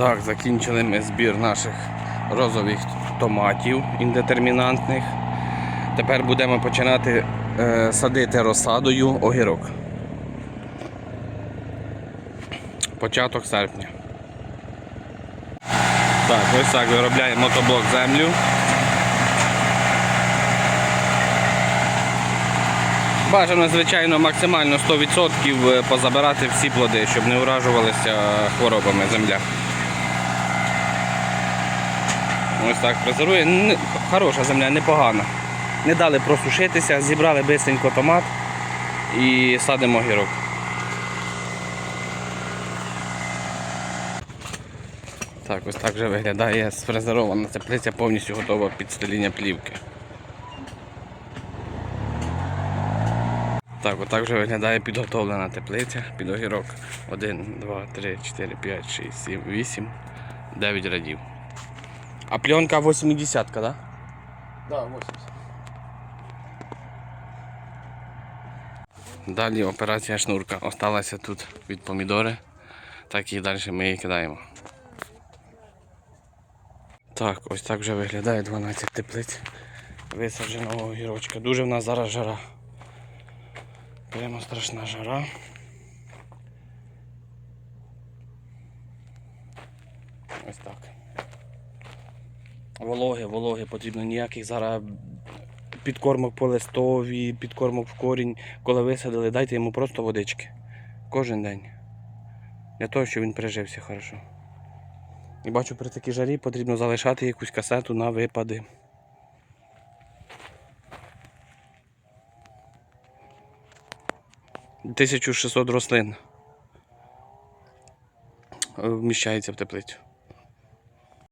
Так, закінчили ми збір наших розових томатів індетермінантних. Тепер будемо починати е, садити розсадою огірок. Початок серпня. Так, ось так виробляємо мотоблок землю. Бажано, звичайно, максимально 100% позабирати всі плоди, щоб не уражувалися хворобами земля. Ось так фрезерує. Хороша земля, непогана. Не дали просушитися, зібрали бисенько томат і садимо гірок. Так, ось так вже виглядає сфрезерована теплиця, повністю готова під стеління плівки. Так, отак вже виглядає підготовлена теплиця під огірок. 1, 2, 3, 4, 5, 6, 7, 8, 9 радів. А пленка 80, так? Да? Да, 80. Далі операція шнурка. Осталася тут від помідори. Так і далі ми її кидаємо. Так, ось так вже виглядає 12 теплиць висадженого огірочка. Дуже в нас зараз жара. Прямо страшна жара. Ось так. Вологи, вологи, потрібно ніяких зараз підкормок по листові, підкормок в корінь. Коли висадили, дайте йому просто водички. Кожен день. Для того, щоб він прижився хорошо. І бачу, при такій жарі потрібно залишати якусь касету на випади. Тисячу 1600 рослин е, вміщається в теплицю.